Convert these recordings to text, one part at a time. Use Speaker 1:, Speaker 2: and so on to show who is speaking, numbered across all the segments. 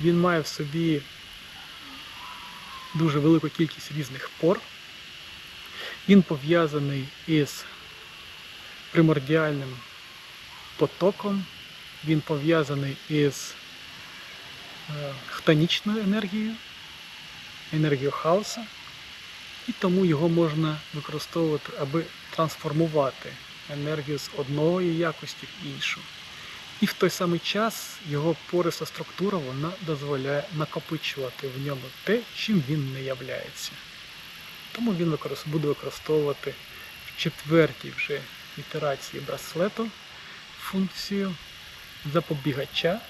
Speaker 1: Він має в собі дуже велику кількість різних пор. Він пов'язаний із примордіальним потоком, він пов'язаний із е, хтонічною енергією, енергією хаоса, і тому його можна використовувати, аби трансформувати енергію з одної якості в іншу. І в той самий час його пориса структура вона дозволяє накопичувати в ньому те, чим він не являється. Тому він буде використовувати в четвертій вже ітерації браслету функцію запобігача,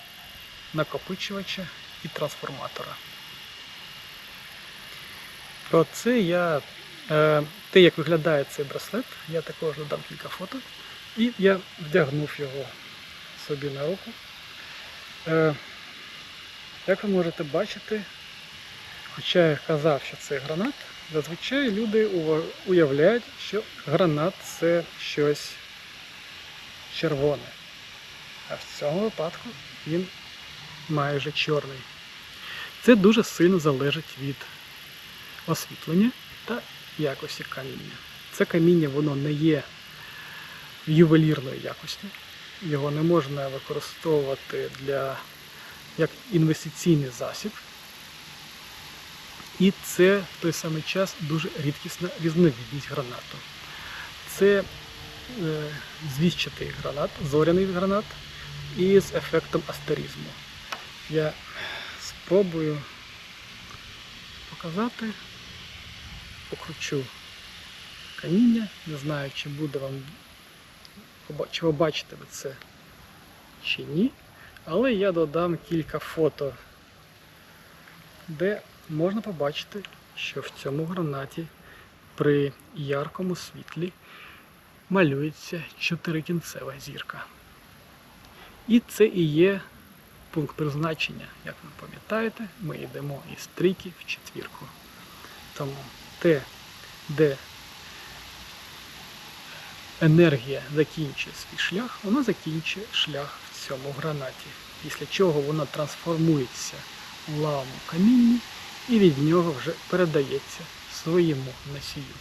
Speaker 1: накопичувача і трансформатора. Про це я, е, те, як виглядає цей браслет, я також додам кілька фото. І я вдягнув його собі на руку. Е, як ви можете бачити, хоча я казав, що це гранат, зазвичай люди уявляють, що гранат це щось червоне. А в цьому випадку він майже чорний. Це дуже сильно залежить від освітлення та якості каміння. Це каміння воно не є ювелірної якості. Його не можна використовувати для, як інвестиційний засіб. І це в той самий час дуже рідкісна різновидність гранату. Це е, звіщатий гранат, зоряний гранат із ефектом астеризму. Я спробую показати, покручу каміння. Не знаю, чи буде вам чи ви бачите ви це чи ні. Але я додам кілька фото, де можна побачити, що в цьому гранаті при яркому світлі малюється чотирикінцева зірка. І це і є пункт призначення. Як ви пам'ятаєте, ми йдемо із трійки в четвірку. Тому те, де енергія закінчує свій шлях, вона закінчує шлях в цьому гранаті. Після чого вона трансформується в лаву каміння і від нього вже передається своєму носію.